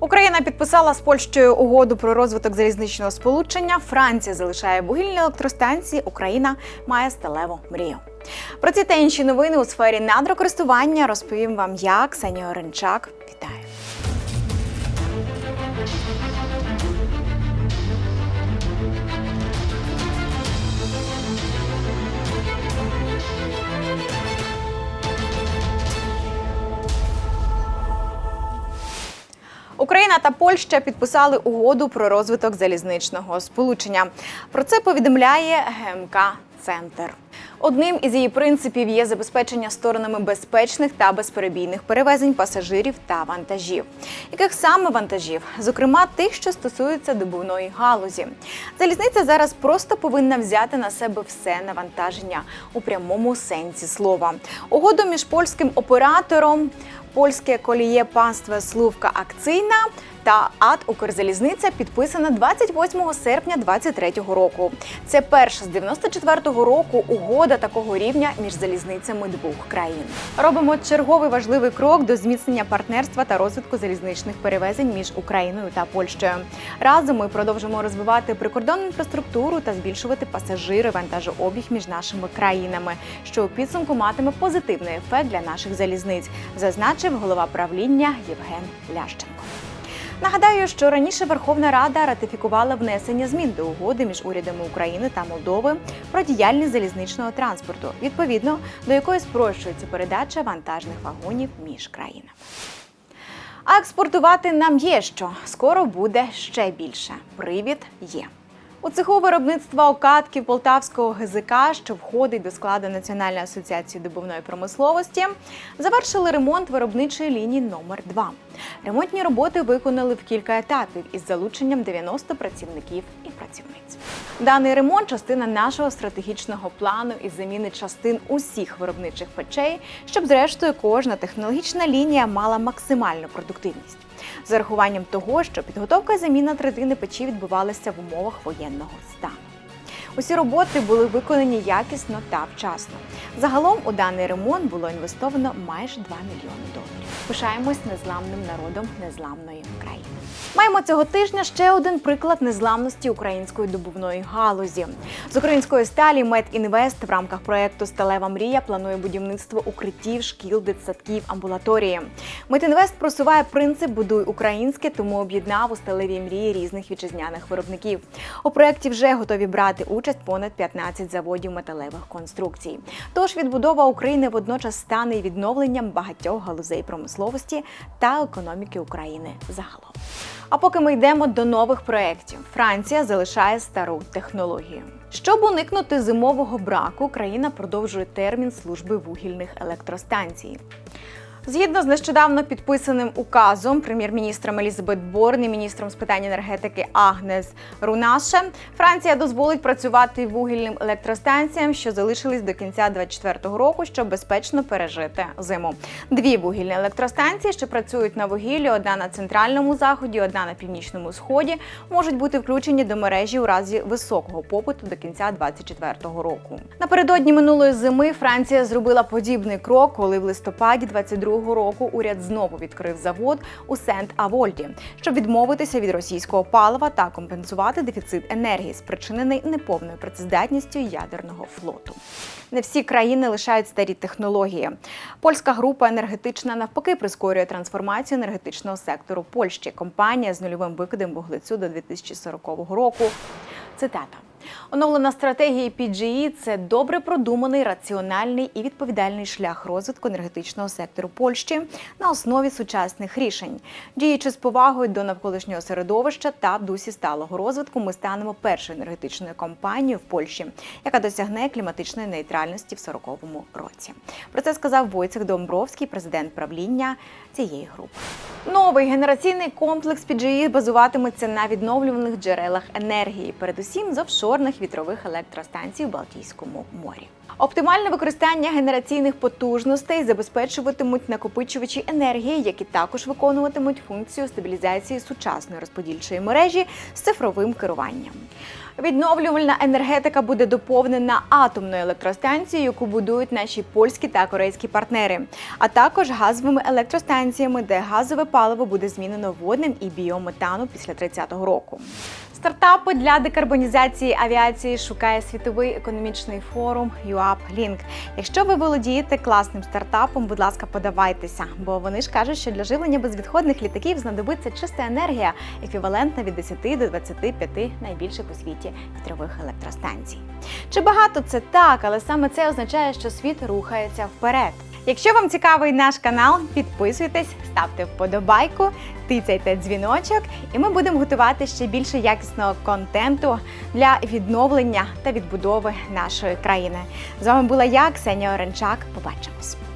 Україна підписала з Польщею угоду про розвиток залізничного сполучення. Франція залишає вугільні електростанції. Україна має сталеву мрію. Про ці та інші новини у сфері надрокористування розповім вам я, Ксенія Оренчак. Вітаю. Україна та Польща підписали угоду про розвиток залізничного сполучення. Про це повідомляє ГМК Центр. Одним із її принципів є забезпечення сторонами безпечних та безперебійних перевезень пасажирів та вантажів. Яких саме вантажів? Зокрема, тих, що стосуються добувної галузі. Залізниця зараз просто повинна взяти на себе все навантаження у прямому сенсі слова. Угоду між польським оператором польське коліє панства Слувка Акційна та АТ Укрзалізниця підписана 28 серпня 2023 року. Це перша з 94-го року угода такого рівня між залізницями двох країн. Робимо черговий важливий крок до зміцнення партнерства та розвитку залізничних перевезень між Україною та Польщею. Разом ми продовжимо розвивати прикордонну інфраструктуру та збільшувати пасажири вантажообіг між нашими країнами, що у підсумку матиме позитивний ефект для наших залізниць, зазначив голова правління Євген Лященко. Нагадаю, що раніше Верховна Рада ратифікувала внесення змін до угоди між урядами України та Молдови про діяльність залізничного транспорту, відповідно до якої спрощується передача вантажних вагонів між країнами. А експортувати нам є що скоро буде ще більше. Привід є. У цеху виробництва окатків Полтавського ГЗК, що входить до складу Національної асоціації добувної промисловості, завершили ремонт виробничої лінії номер 2 Ремонтні роботи виконали в кілька етапів із залученням 90 працівників і працівниць. Даний ремонт частина нашого стратегічного плану із заміни частин усіх виробничих печей, щоб зрештою кожна технологічна лінія мала максимальну продуктивність з урахуванням того, що підготовка і заміна третини печі відбувалися в умовах воєнного стану. Усі роботи були виконані якісно та вчасно. Загалом у даний ремонт було інвестовано майже 2 мільйони доларів. Пишаємось незламним народом незламної країни. Маємо цього тижня ще один приклад незламності української добувної галузі. З української сталі Медінвест в рамках проекту Сталева мрія планує будівництво укриттів, шкіл, дитсадків, амбулаторії. Медінвест просуває принцип Будуй українське, тому об'єднав у сталевій мрії різних вітчизняних виробників. У проєкті вже готові брати участь понад 15 заводів металевих конструкцій. Тож відбудова України водночас стане відновленням багатьох галузей промисловості та економіки України загалом. А поки ми йдемо до нових проєктів, Франція залишає стару технологію. Щоб уникнути зимового браку, країна продовжує термін служби вугільних електростанцій. Згідно з нещодавно підписаним указом прем'єр-міністром Елізабет Борн і міністром з питань енергетики Агнес Рунаше, Франція дозволить працювати вугільним електростанціям, що залишились до кінця 2024 року, щоб безпечно пережити зиму. Дві вугільні електростанції, що працюють на вугіллі, одна на центральному заході, одна на північному сході, можуть бути включені до мережі у разі високого попиту до кінця 2024 року. Напередодні минулої зими Франція зробила подібний крок, коли в листопаді 22 року уряд знову відкрив завод у Сент-Авольді, щоб відмовитися від російського палива та компенсувати дефіцит енергії, спричинений неповною працездатністю ядерного флоту. Не всі країни лишають старі технології. Польська група енергетична навпаки прискорює трансформацію енергетичного сектору Польщі. Компанія з нульовим викидом вуглецю до 2040 року. Цитата. Оновлена стратегія PGE – це добре продуманий, раціональний і відповідальний шлях розвитку енергетичного сектору Польщі на основі сучасних рішень. Діючи з повагою до навколишнього середовища та дусі сталого розвитку, ми станемо першою енергетичною компанією в Польщі, яка досягне кліматичної нейтральності в 40-му році. Про це сказав Войцех Домбровський, президент правління цієї групи. Новий генераційний комплекс PGE базуватиметься на відновлюваних джерелах енергії, передусім з офшорних вітрових електростанцій у Балтійському морі. Оптимальне використання генераційних потужностей забезпечуватимуть накопичувачі енергії, які також виконуватимуть функцію стабілізації сучасної розподільчої мережі з цифровим керуванням. Відновлювальна енергетика буде доповнена атомною електростанцією, яку будують наші польські та корейські партнери, а також газовими електростанціями, де газове паливо буде змінено водним і біометану після 30-го року. Стартапи для декарбонізації авіації шукає світовий економічний форум UAP Link. Якщо ви володієте класним стартапом, будь ласка, подавайтеся, бо вони ж кажуть, що для живлення безвідходних літаків знадобиться чиста енергія, еквівалентна від 10 до 25 найбільших у світі вітрових електростанцій. Чи багато це так, але саме це означає, що світ рухається вперед. Якщо вам цікавий наш канал, підписуйтесь, ставте вподобайку, тицяйте дзвіночок, і ми будемо готувати ще більше якісного контенту для відновлення та відбудови нашої країни. З вами була я, Ксенія Оренчак. Побачимось.